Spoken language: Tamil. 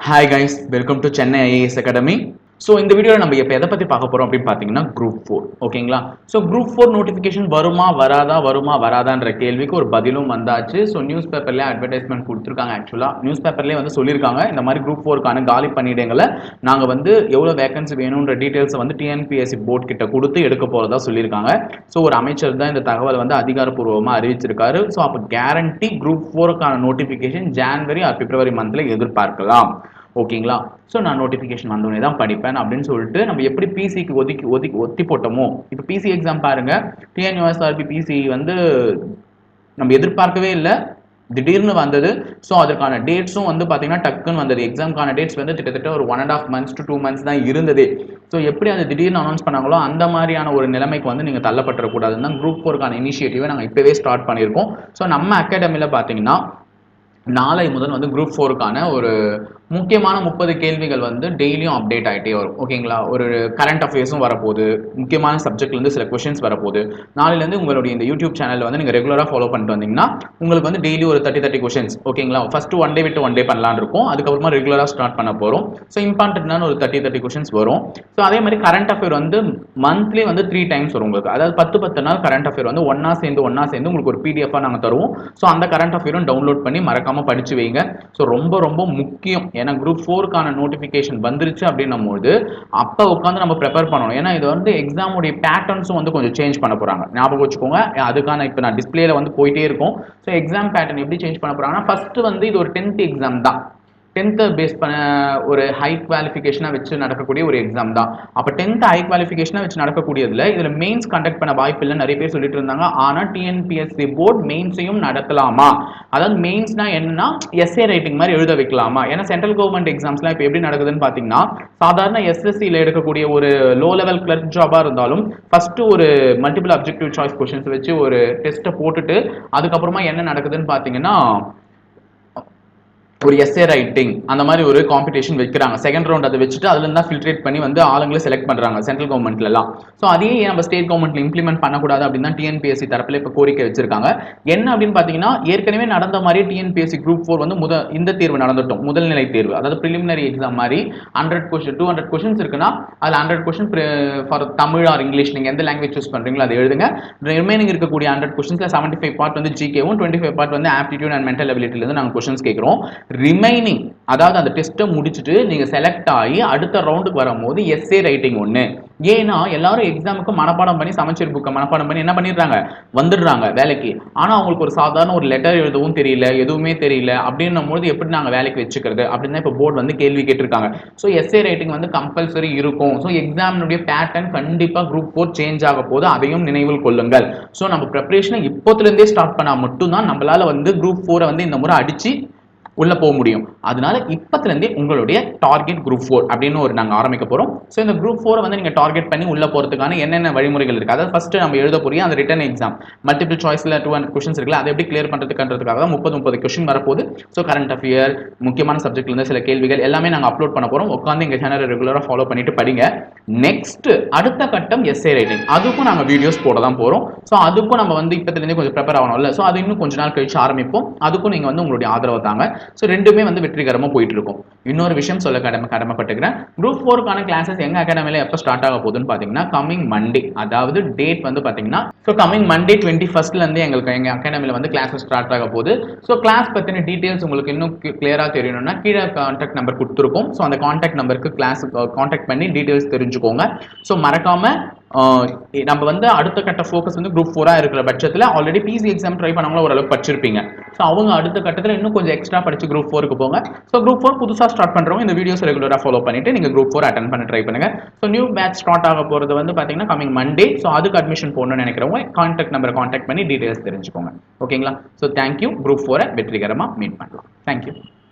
Hi guys, welcome to Chennai IAS Academy. So இந்த வீடியோவில் நம்ம இப்போ எதை பற்றி பார்க்க போகிறோம் அப்படின்னு பார்த்தீங்கன்னா குரூப் ஃபோர் ஓகேங்களா ஸோ குரூப் ஃபோர் நோட்டிஃபிகேஷன் வருமா வராதா வருமா வராதான்ற கேள்விக்கு ஒரு பதிலும் வந்தாச்சு. ஸோ நியூஸ் பேப்பர்லேயே அட்வர்டைஸ்மெண்ட் கொடுத்துருக்காங்க ஆக்சுவலாக நியூஸ் பேப்பர்லேயே வந்து சொல்லியிருக்காங்க இந்த மாதிரி குரூப் ஃபோருக்கான காலி பணியிடங்களை நாங்கள் வந்து எவ்வளோ வேகன்சி வேணுன்ற டீட்டெயில்ஸை வந்து டிஎன்பிஎஸ்சி போர்ட் கிட்ட கொடுத்து எடுக்க போகிறதா சொல்லியிருக்காங்க. ஸோ ஒரு அமைச்சர் தான் இந்த தகவலை வந்து அதிகாரப்பூர்வமாக அறிவிச்சிருக்காரு. ஸோ அப்போ கேரண்டி குரூப் ஃபோருக்கான நோட்டிஃபிகேஷன் ஜான்வரி ஆர் பிப்ரவரி மந்தில் எதிர்பார்க்கலாம். ஓகேங்களா? ஸோ நான் நோட்டிஃபிகேஷன் வந்தோடனே தான் படிப்பேன் அப்படின்னு சொல்லிட்டு நம்ம எப்படி பிசிக்கு ஒதுக்கி ஒதுக்கி ஒத்தி போட்டோமோ? இப்போ பிசி எக்ஸாம் பாருங்க. டிஎன்யூஎஸ்ஆர்பி பிசி வந்து நம்ம எதிர்பார்க்கவே இல்லை. திடீர்னு வந்தது. ஸோ அதற்கான டேட்ஸும் வந்து பார்த்தீங்கன்னா டக்குன்னு வந்தது. எக்ஸாம்க்கான டேட்ஸ் வந்து கிட்டத்தட்ட ஒரு one and half months to two months தான் இருந்தது. ஸோ எப்படி அது திடீர்னு அனௌன்ஸ் பண்ணாங்களோ அந்த மாதிரியான ஒரு நிலைமைக்கு வந்து நீங்கள் தள்ளப்பட்டுறக்கூடாதுன்னு தான் குரூப் ஃபோருக்கான இனிஷியேட்டிவை நாங்கள் இப்போவே ஸ்டார்ட் பண்ணியிருக்கோம். ஸோ நம்ம அகாடமியில் பார்த்தீங்கன்னா நாளை முதல் வந்து குரூப் ஃபோருக்கான ஒரு முக்கியமான முப்பது கேள்விகள் வந்து டெய்லியும் அப்டேட் ஆகிட்டே வரும். ஓகேங்களா ஒரு கரண்ட் அஃபேர்ஸும் வரப்போகுது. முக்கியமான சப்ஜெக்ட்லேருந்து சில கொஷின்ஸ் வரப்போகுது. நாளையிலேருந்து உங்களுடைய இந்த யூடியூப் சேனலில் வந்து நீங்கள் ரெகுலராக ஃபாலோ பண்ணிட்டு வந்தீங்கன்னா உங்களுக்கு வந்து டெய்லி ஒரு தேர்ட்டி தேர்ட்டி கொஷின்ஸ் ஓகேங்களா ஃபஸ்ட்டு ஒன் டே விட்டு ஒன் டே பண்ணலான்னு இருக்கும். அதுக்கப்புறமா ரெகுலராக ஸ்டார்ட் பண்ண போகிறோம் ஸோ இம்பார்ட்டன்டான ஒரு தேர்ட்டி தேர்ட்டி கொஷின்ஸ் வரும். ஸோ அதே மாதிரி கரண்ட் அஃபேர் வந்து மந்த்லி வந்து த்ரீ டைம்ஸ் வரும் உங்களுக்கு. அதாவது பத்து பத்து நாள் கரண்ட் அஃபேர் வந்து ஒன்றா சேர்ந்து ஒன்றா சேர்ந்து உங்களுக்கு ஒரு பிடிஎஃபாக நாங்கள் தருவோம். ஸோ அந்த கரண்ட் அஃபேரும் டவுன்லோட் பண்ணி மறக்காமல் படிச்சு வைங்க. ஸோ ரொம்ப ரொம்ப முக்கியம். ஏன்னா குரூப் ஃபோருக்கான நோட்டிஃபிகேஷன் வந்துருச்சு அப்படின்னும் போது அப்போ உட்காந்து நம்ம ப்ரிப்பேர் பண்ணணும். ஏன்னா இது வந்து எக்ஸாமுடைய பேட்டர்ன்ஸும் வந்து கொஞ்சம் சேஞ்ச் பண்ண போகிறாங்க ஞாபகம் வச்சுக்கோங்க. அதுக்கான இப்போ நான் டிஸ்பிளேல வந்து போயிட்டே இருக்கும். ஸோ எக்ஸாம் பேட்டர்ன் எப்படி சேஞ்ச் பண்ண போகிறாங்கன்னா ஃபர்ஸ்ட் வந்து இது ஒரு டென்த் எக்ஸாம் தான். டென்த்தை பேஸ் பண்ண ஒரு ஹை குவாலிஃபிகேஷனாக வச்சு நடக்கக்கூடிய ஒரு எக்ஸாம் தான். அப்போ டென்த் ஹை குவாலிஃபிகேஷனாக வச்சு நடக்கக்கூடியதில் இதில் மெயின்ஸ் கண்டக்ட் பண்ண வாய்ப்பு இல்லை நிறைய பேர் சொல்லிட்டு இருந்தாங்க. ஆனால் டிஎன்பிஎஸ்சி போர்ட் மெயின்ஸையும் நடத்தலாமா? அதாவது மெயின்ஸ்னா என்னன்னா எஸ்ஏ ரைட்டிங் மாதிரி எழுத வைக்கலாமா? ஏன்னா சென்ட்ரல் கவர்மெண்ட் எக்ஸாம்ஸ்லாம் இப்போ எப்படி நடக்குதுன்னு பார்த்தீங்கன்னா சாதாரண எஸ்எஸ்சியில் எடுக்கக்கூடிய ஒரு லோ லெவல் கிளர்க் ஜாபாக இருந்தாலும் ஃபஸ்ட்டு ஒரு மல்டிபிள் அப்ஜெக்டிவ் சாய்ஸ் கொஷின்ஸ் வச்சு ஒரு டெஸ்ட்டை போட்டுட்டு அதுக்கப்புறமா என்ன நடக்குதுன்னு பார்த்தீங்கன்னா ஒரு எஸ்ஏ ரைட்டிங் அந்த மாதிரி ஒரு காம்படிஷன் வைக்கிறாங்க. செகண்ட் ரவுண்ட் அதை வச்சுட்டு அதுல இருந்தா ஃபில்ட்ரேட் பண்ணி வந்து ஆளுங்களை செலக்ட் பண்றாங்க சென்ட்ரல் கவர்மெண்ட்ல எல்லாம். ஸோ அதையே நம்ம ஸ்டேட் கவர்மெண்ட்ல இம்ப்ளிமெண்ட் பண்ணக்கூடாது அப்படின்னு தான் டிஎன்பிஎஸ்சி தரப்பில் இப்போ கோரிக்கை வச்சிருக்காங்க. என்ன அப்படின்னு பாத்தீங்கன்னா ஏற்கனவே நடந்த மாதிரி டிஎன்பிஎஸ்சி குரூப் ஃபோர் வந்து முத இந்த தேர்வு நடந்துட்டோம். முதல் நிலை தேர்வு. அதாவது ப்ரிலிமினரி எக்ஸாம் மாதிரி hundred question two hundred questions இருக்குன்னா அதில் hundred question for Tamil or English நீங்க எந்த லாங்குவேஜ் சூஸ் பண்றீங்களோ அதை எழுதுங்க. ரிமைனிங் இருக்கக்கூடிய ஹண்ட்ரட் கொஸ்டின்ஸ்ல செவன்டி ஃபைவ் பார்ட் வந்து ஜிகேவும் டுவெண்ட்டி ஃபைவ் பார்ட் வந்து ஆப்டிடியூட் அண்ட் மென்டல் இருந்து நாங்கள் கொஸ்டின்ஸ் கேட்குறோம் ரிமைனிங் அதாவது அந்த டெஸ்ட்டை முடிச்சுட்டு நீங்கள் செலக்ட் ஆகி அடுத்த ரவுண்டுக்கு வரும்போது எஸ்ஏ ரைட்டிங் ஒன்று ஏன்னா எல்லாரும் எக்ஸாமுக்கு மனப்பாடம் பண்ணி சமைச்சர் புக்கை மனப்பாடம் பண்ணி என்ன பண்ணிடுறாங்க? வந்துடுறாங்க வேலைக்கு. ஆனால் அவங்களுக்கு ஒரு சாதாரண ஒரு லெட்டர் எழுதவும் தெரியல எதுவுமே தெரியல அப்படின்னும் போது எப்படி நாங்கள் வேலைக்கு வச்சுக்கிறது அப்படின்னு இப்போ போர்டு வந்து கேள்வி கேட்டிருக்காங்க. ஸோ எஸ்ஏ ரைட்டிங் வந்து கம்பல்சரி இருக்கும். ஸோ எக்ஸாமினுடைய பேட்டர்ன் கண்டிப்பாக குரூப் ஃபோர் சேஞ்ச் ஆக போது அதையும் நினைவில் கொள்ளுங்கள். ஸோ நம்ம ப்ரிப்பரேஷனை இப்போத்துலேருந்தே ஸ்டார்ட் பண்ணால் மட்டும்தான் நம்மளால் வந்து குரூப் ஃபோரை வந்து இந்த முறை அடித்து உள்ள போக முடியும். அதனால இப்பத்துல இருந்தே உங்களுடைய டார்கெட் குரூப் ஃபோர் அப்படின்னு ஒரு நாங்க ஆரம்பிக்க போறோம். ஸோ இந்த குரூப் ஃபோரை வந்து நீங்க டார்கெட் பண்ணி உள்ள போறதுக்கான என்னென்ன வழிமுறைகள் இருக்கு? அதாவது ஃபர்ஸ்ட் நம்ம எழுத போறிய அந்த ரிட்டன் எக்ஸாம் மல்டிபிள் சாய்ஸ்ல டூ ஹண்ட்ரட் கொஸ்டின்ஸ் இருக்குல்ல அதை எப்படி கிளியர் பண்றதுக்குன்றதுக்காக தான் முப்பது முப்பது கொஸ்டின் வரப்போகுது. ஸோ கரண்ட் அஃபேர் முக்கியமான சப்ஜெக்ட்ல இருந்து சில கேள்விகள் எல்லாமே நாங்க அப்லோட் பண்ண போறோம். உட்காந்து எங்க சேனலை ரெகுலரா ஃபாலோ பண்ணிட்டு படிங்க. நெக்ஸ்ட் அடுத்த கட்டம் எஸ்ஏ ரைட்டிங் அதுக்கும் நாங்க வீடியோஸ் போட தான் போறோம். ஸோ அதுக்கும் நம்ம வந்து இப்பத்துல கொஞ்சம் ப்ரிப்பேர் ஆகணும்ல. ஸோ அது இன்னும் கொஞ்ச நாள் கழிச்சு ஆரம்பிப்போம். அதுக்கும் நீங்க வந்து உங்களுடைய ஆதரவு தாங்க. ஸோ ரெண்டுமே வந்து வெற்றிகரமாக போயிட்டு இருக்கும் இன்னொரு விஷயம் சொல்ல கடமை கடமைப்பட்டுக்கிறேன். குரூப் ஃபோருக்கான கிளாஸஸ் எங்கள் அகாடமியில் எப்போ ஸ்டார்ட் ஆக போகுதுன்னு பார்த்தீங்கன்னா கமிங் மண்டே அதாவது டேட் வந்து பார்த்தீங்கன்னா ஸோ கமிங் மண்டே டுவெண்ட்டி ஃபர்ஸ்ட்லேருந்து எங்களுக்கு எங்கள் அகாடமியில் வந்து கிளாஸஸ் ஸ்டார்ட் ஆக போகுது. ஸோ கிளாஸ் பற்றின டீட்டெயில்ஸ் உங்களுக்கு இன்னும் கிளியராக தெரியணும்னா கீழே கான்டாக்ட் நம்பர் கொடுத்துருக்கோம். ஸோ அந்த கான்டாக்ட் நம்பருக்கு கிளாஸ் கான்டாக்ட் பண்ணி டீட்டெயில்ஸ் தெரிஞ்சுக்கோங்க. ஸோ மறக்காமல் நம்ம வந்து அடுத்த கட்ட ஃபோக்கஸ் வந்து குரூப் ஃபோராக இருக்கிற பட்சத்தில் ஆல்ரெடி பிசி எக்ஸாம் ட்ரை பண்ணவங்களும் ஓரளவுக்கு படிச்சிருப்பீங்க. ஸோ அவங்க அடுத்த கட்டத்தில் இன்னும் கொஞ்சம் எக்ஸ்ட்ரா படிச்சு குரூப் ஃபோருக்கு போங்க. ஸோ குரூப் ஃபோர் புதுசாக ஸ்டார்ட் பண்ணுறவங்க இந்த வீடியோஸ் ரெகுலராக ஃபாலோ பண்ணிட்டு நீங்கள் குரூப் ஃபோர் அட்டன் பண்ண ட்ரை பண்ணுங்க. ஸோ நியூ பேட்ச் ஸ்டார்ட் ஆக போகிறது வந்து பார்த்தீங்கன்னா கமிங் மண்டே ஸோ அதுக்கு அட்மிஷன் போடணும்னு நினைக்கிறவங்க கான்டாக்ட் நம்பரை கான்டாக்ட் பண்ணி டீட்டெயில்ஸ் தெரிஞ்சுக்கோங்க. ஓகேங்களா ஸோ தேங்க்யூ குரூப் ஃபோரை வெற்றிகரமாக மீட் பண்ணலாம். தேங்க்யூ